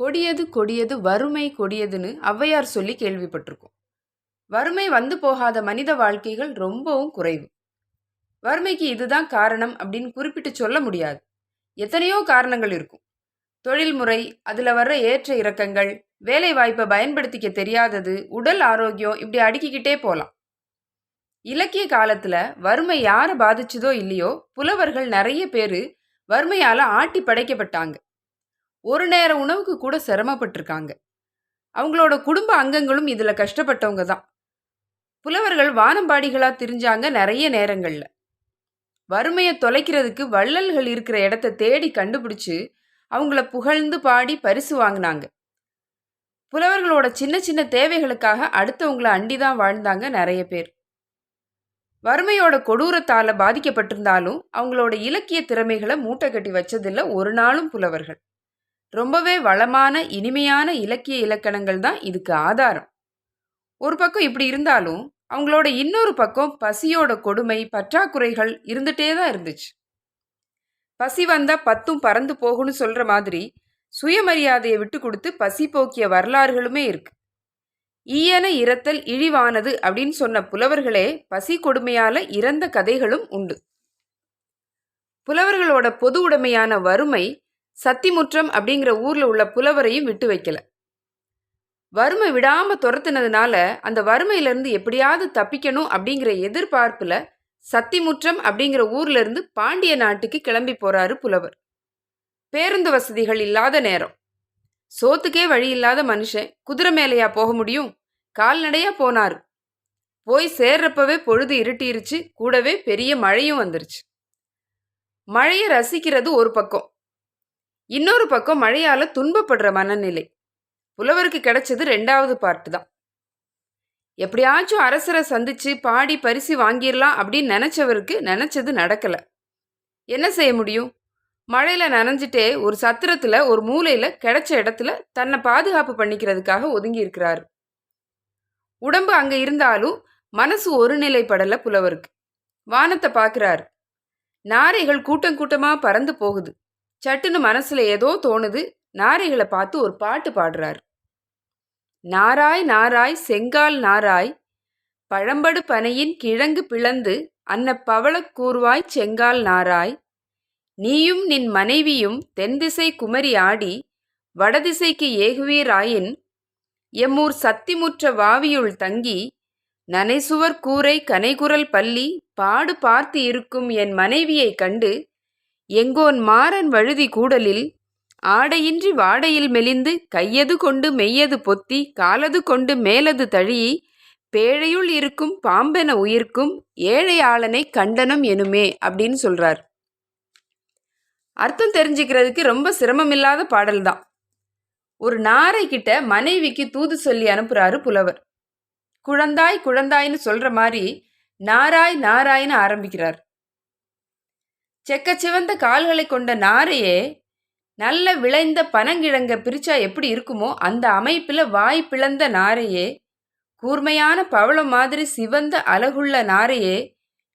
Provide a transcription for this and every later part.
கொடியது கொடியது வறுமை கொடியதுன்னு ஔவையார் சொல்லி கேள்விப்பட்டிருக்கோம். வறுமை வந்து போகாத மனித வாழ்க்கைகள் ரொம்பவும் குறைவு. வறுமைக்கு இதுதான் காரணம் அப்படின்னு குறிப்பிட்டு சொல்ல முடியாது. எத்தனையோ காரணங்கள் இருக்கும். தொழில்முறை அதில் வர்ற ஏற்ற இறக்கங்கள் வேலை வாய்ப்பை பயன்படுத்திக்க தெரியாதது உடல் ஆரோக்கியம் இப்படி அடுக்கிக்கிட்டே போகலாம் இலக்கிய காலத்தில் வறுமை யாரை பாதிச்சதோ இல்லையோ புலவர்கள் நிறைய பேர் வறுமையால் ஆட்டி படைக்கப்பட்டாங்க ஒரு நேர உணவுக்கு கூட சிரமப்பட்டிருக்காங்க. அவங்களோட குடும்ப அங்கங்களும் இதில் கஷ்டப்பட்டவங்க தான். புலவர்கள் வானம்பாடிகளாக திரிஞ்சாங்க நிறைய நேரங்களில். வறுமையை தொலைக்கிறதுக்கு வள்ளல்கள் இருக்கிற இடத்த தேடி கண்டுபிடிச்சு அவங்கள புகழ்ந்து பாடி பரிசு வாங்கினாங்க. புலவர்களோட சின்ன சின்ன தேவைகளுக்காக அடுத்தவங்கள அண்டி தான் வாழ்ந்தாங்க நிறைய பேர். வறுமையோட கொடூரத்தால் பாதிக்கப்பட்டிருந்தாலும் அவங்களோட இலக்கிய திறமைகளை மூட்டை கட்டி வச்சதில்ல ஒரு நாளும் புலவர்கள். ரொம்பவே வளமான இனிமையான இலக்கிய இலக்கணங்கள் தான் இதுக்கு ஆதாரம். ஒரு பக்கம் இப்படி இருந்தாலும் அவங்களோட இன்னொரு பக்கம் பசியோட கொடுமை பற்றாக்குறைகள் இருந்துட்டே தான் இருந்துச்சு. பசி வந்தால் பத்தும் பறந்து போகும்னு சொல்கிற மாதிரி சுயமரியாதையை விட்டு கொடுத்து பசி போக்கிய வரலாறுகளுமே இருக்கு. ஈயன இரத்தல் இழிவானது அப்படின்னு சொன்ன புலவர்களே பசி கொடுமையால இறந்த கதைகளும் உண்டு. புலவர்களோட பொது உடைமையான வறுமை சத்திமுற்றம் அப்படிங்கிற ஊரில் உள்ள புலவரையும் விட்டு வைக்கல. வறுமை விடாமல் துரத்துனதுனால அந்த வறுமையிலேருந்து எப்படியாவது தப்பிக்கணும் அப்படிங்கிற எதிர்பார்ப்பில் சத்திமுற்றம் அப்படிங்கிற ஊர்லேருந்து பாண்டிய நாட்டுக்கு கிளம்பி போகிறாரு புலவர். பேருந்து வசதிகள் இல்லாத நேரம். சோத்துக்கே வழி இல்லாத மனுஷன். குதிரை மேலையா போக முடியும்? கால்நடையா போனாரு. போய் சேர்றப்பவே பொழுது இருட்டிருச்சு. கூடவே பெரிய மழையும் வந்துருச்சு. மழையை ரசிக்கிறது ஒரு பக்கம். இன்னொரு பக்கம் மழையால துன்பப்படுற மனநிலை. புலவருக்கு கிடைச்சது ரெண்டாவது பார்ட்டு தான். எப்படியாச்சும் அரசரை சந்திச்சு பாடி பரிசு வாங்கிடலாம் அப்படின்னு நினைச்சவருக்கு நினைச்சது நடக்கல. என்ன செய்ய முடியும்? மழையில நனைஞ்சிட்டே ஒரு சத்திரத்துல ஒரு மூலையில கிடைச்ச இடத்துல தன்னை பாதுகாப்பு பண்ணிக்கிறதுக்காக ஒதுங்கி இருக்கிறார். உடம்பு அங்க இருந்தாலும் மனசு ஒரு நிலைப்படலை புலவருக்கு. வானத்தை பார்க்குறாரு நாரைகள் கூட்டம் கூட்டமா பறந்து போகுது. சட்டுன்னு மனசுல ஏதோ தோணுது. நாரைகளை பார்த்து ஒரு பாட்டு பாடுறார். நாராய் நாராய் செங்கால் நாராய் பழம்படு பனையின் கிழங்கு பிளந்து அன்ன பவளக் கூர்வாய் செங்கால் நாராய் நீயும் நின் மனைவியும் தென்திசை குமரி ஆடி வடதிசைக்கு ஏகுவீராயின் எம்மூர் சத்திமுற்ற வாவியுள் தங்கி நனைசுவர் கூரை கனைகுரல் பள்ளி பாடு பார்த்து இருக்கும் என் மனைவியைக் கண்டு எங்கோன் மாறன் வழுதி கூடலில் ஆடையின்றி வாடையில் மெலிந்து கையது கொண்டு மெய்யது பொத்தி காலது கொண்டு மேலது தழி பேழையுள் இருக்கும் பாம்பென உயிர்க்கும் ஏழை ஆளனை கண்டனம் எனுமே அப்படின்னு சொல்றார். அர்த்தம் தெரிஞ்சுக்கிறதுக்கு ரொம்ப சிரமமில்லாத பாடல் தான் ஒரு நாரை கிட்ட மனைவிக்கு தூது சொல்லி அனுப்புறாரு புலவர். குழந்தாய் குழந்தாய்னு சொல்ற மாதிரி நாராய் நாராய்னு ஆரம்பிக்கிறார். செக்க சிவந்த கால்களை கொண்ட நாரையே நல்ல விளைந்த பனங்கிழங்க பிரிச்சா எப்படி இருக்குமோ அந்த அமைப்பில் வாய் பிளந்த நாரையே கூர்மையான பவளம் மாதிரி சிவந்த அழகுள்ள நாரையே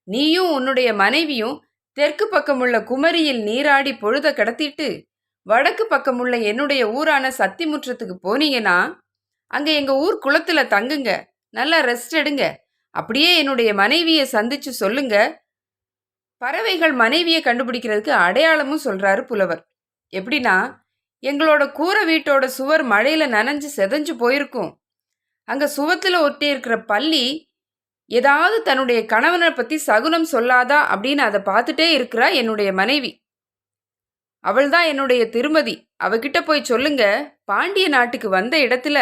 நீயும் உன்னுடைய மனைவியும் தெற்கு பக்கமுள்ள குமரியில் நீராடி பொழுத கடத்திட்டு வடக்கு பக்கமுள்ள என்னுடைய ஊரான சத்திமுற்றத்துக்கு போனீங்கன்னா அங்கே எங்கள் ஊர் குளத்தில் தங்குங்க நல்லா ரெஸ்ட் எடுங்க அப்படியே என்னுடைய மனைவியை சந்திச்சு சொல்லுங்க பறவைகள் மனைவியை கண்டுபிடிக்கிறதுக்கு அடையாளமும் சொல்றாரு புலவர். எப்படின்னா எங்களோட கூரை வீட்டோட சுவர் மழையில நனைஞ்சு செதஞ்சு போயிருக்கும். அங்க சுவத்துல ஒட்டி இருக்கிற பள்ளி ஏதாவது தன்னுடைய கணவனை பத்தி சகுனம் சொல்லாதா அப்படின்னு அதை பார்த்துட்டே இருக்கிறா என்னுடைய மனைவி. அவள்தான் என்னுடைய திருமதி. அவகிட்ட போய் சொல்லுங்க பாண்டிய நாட்டுக்கு வந்த இடத்துல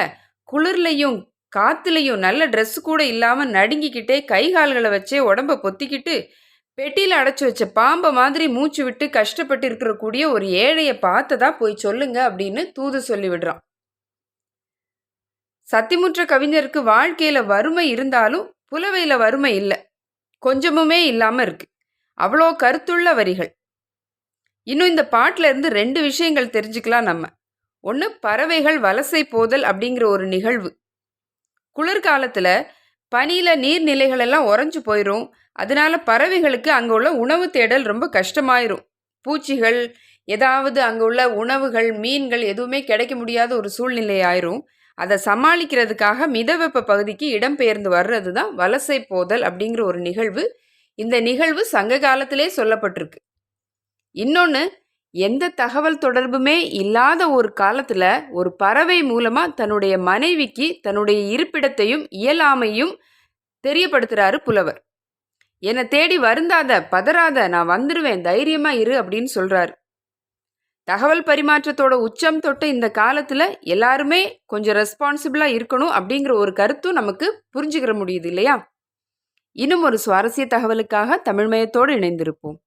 குளிர்லையும் காத்துலையும் நல்ல ட்ரெஸ் கூட இல்லாம நடுங்கிக்கிட்டே கை கால்களை வச்சே உடம்ப பொத்திக்கிட்டு பெட்டியில் அடைச்சி வச்ச பாம்பை மாதிரி மூச்சு விட்டு கஷ்டப்பட்டு இருக்கக்கூடிய ஒரு ஏழையை பார்த்ததா போய் சொல்லுங்க அப்படின்னு தூது சொல்லி விடுறான். சத்திமுற்ற கவிஞருக்கு வாழ்க்கையில வறுமை இருந்தாலும் புலவையில வறுமை இல்லை. கொஞ்சமுமே இல்லாம இருக்கு. அவ்வளோ கருத்துள்ள வரிகள். இன்னும் இந்த பாட்டில் இருந்து ரெண்டு விஷயங்கள் தெரிஞ்சுக்கலாம் நம்ம. ஒன்று பறவைகள் வலசை போதல் அப்படிங்கிற ஒரு நிகழ்வு. குளிர்காலத்தில் பனியில் நீர்நிலைகள் எல்லாம் உறைஞ்சு போயிடும் அதனால பறவைகளுக்கு அங்கே உள்ள உணவு தேடல் ரொம்ப கஷ்டமாயிரும். பூச்சிகள் ஏதாவது அங்கே உள்ள உணவுகள் மீன்கள் எதுவுமே கிடைக்க முடியாத ஒரு சூழ்நிலை ஆயிரும் அதை சமாளிக்கிறதுக்காக மிதவெப்ப பகுதிக்கு இடம்பெயர்ந்து வர்றது தான் வலசை போதல் அப்படிங்கிற ஒரு நிகழ்வு. இந்த நிகழ்வு சங்க காலத்திலே சொல்லப்பட்டிருக்கு. இன்னொன்று எந்த தகவல் தொடர்புமே இல்லாத ஒரு காலத்தில் ஒரு பறவை மூலமாக தன்னுடைய மனைவிக்கு தன்னுடைய இருப்பிடத்தையும் இயலாமையும் தெரியப்படுத்துகிறாரு புலவர். என்னை தேடி வருந்தாத பதறாத நான் வந்துடுவேன் தைரியமா இரு அப்படின்னு சொல்றாரு. தகவல் பரிமாற்றத்தோட உச்சம் தொட்ட இந்த காலத்தில் எல்லாருமே கொஞ்சம் ரெஸ்பான்சிபிளாக இருக்கணும் அப்படிங்கிற ஒரு கருத்தும் நமக்கு புரிஞ்சுக்கிற முடியுது இல்லையா? இன்னும் ஒரு சுவாரஸ்ய தகவலுக்காக தமிழ்மயத்தோடு இணைந்திருப்போம்.